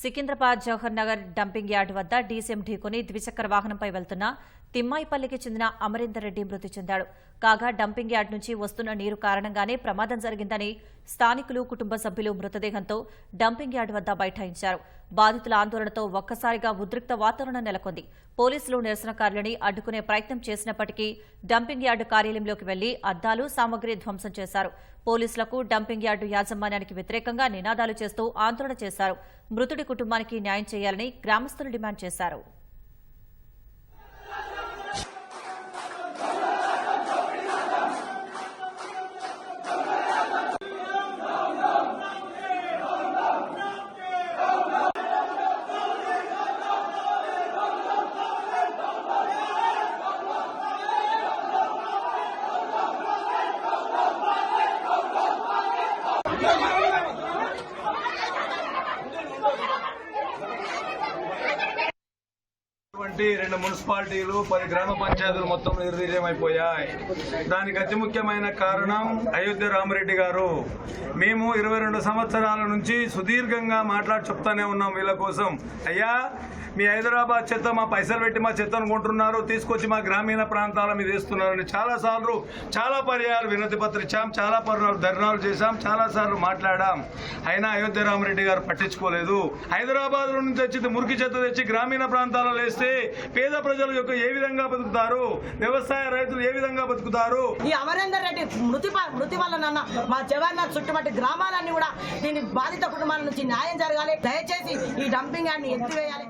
Secunderabad Jawahar Nagar dumping yard వద్ద DCM ఢీకొని ద్విచక్ర వాహనంపై వెళ్తున్న తిమ్మాయిపల్లికి చెందిన అమరీందర్ రెడ్డి మృతి చెందాడు. కాగా డంపింగ్ యార్డ్ నుంచి వస్తున్న నీరు కారణంగానే ప్రమాదం జరిగిందని స్థానికులు కుటుంబ సభ్యులు మృతదేహంతో డంపింగ్ యార్డ్ వద్ద బైఠాయించారు. బాధితుల ఆందోళనతో ఒక్కసారిగా ఉద్రిక్త వాతావరణం నెలకొంది. పోలీసులు నిరసనకారులని అడ్డుకునే ప్రయత్నం చేసినప్పటికీ డంపింగ్ యార్డు కార్యాలయంలోకి వెళ్ళి అద్దాలు సామగ్రి ధ్వంసం చేశారు. పోలీసులకు డంపింగ్ యార్డు యాజమాన్యానికి వ్యతిరేకంగా నినాదాలు చేస్తూ ఆందోళన చేశారు. మృతుడి కుటుంబానికి న్యాయం చేయాలని గ్రామస్తులు డిమాండ్ చేశారు. Come on. వంటి రెండు మున్సిపాలిటీలు పది గ్రామ పంచాయతీలు మొత్తం నిర్వీర్యమైపోయాయి. దానికి అతి ముఖ్యమైన కారణం అయోధ్య రామరెడ్డి గారు. మేము ఇరవై రెండు సంవత్సరాల నుంచి సుదీర్ఘంగా మాట్లాడి చెప్తానే ఉన్నాం వీళ్ళ కోసం. అయ్యా మీ హైదరాబాద్ చెత్త మా పైసలు పెట్టి మా చెత్తను కొంటున్నారు తీసుకొచ్చి మా గ్రామీణ ప్రాంతాల మీద వేస్తున్నారని చాలా సార్లు చాలా పర్యాలు వినతి పత్రం ఇచ్చాం చాలా పర్యాలు ధర్నాలు చేశాం చాలా సార్లు మాట్లాడాం. అయినా అయోధ్య రామరెడ్డి గారు పట్టించుకోలేదు. హైదరాబాద్ నుంచి తెచ్చి మురికి చెత్త తెచ్చి గ్రామీణ ప్రాంతాలలో వేస్తే పేద ప్రజలు యొక్క ఏ విధంగా బతుకుతారు? వ్యవసాయ రైతులు ఏ విధంగా బతుకుతారు? ఈ అమరేందర్ రెడ్డి మృతి మృతి వలన మా జవహర్నాథ్ చుట్టుపట్టి గ్రామాలన్నీ కూడా దీని బాధిత కుటుంబాల నుంచి న్యాయం జరగాలి. దయచేసి ఈ డంపింగ్ యార్డ్ ఎత్తివేయాలి.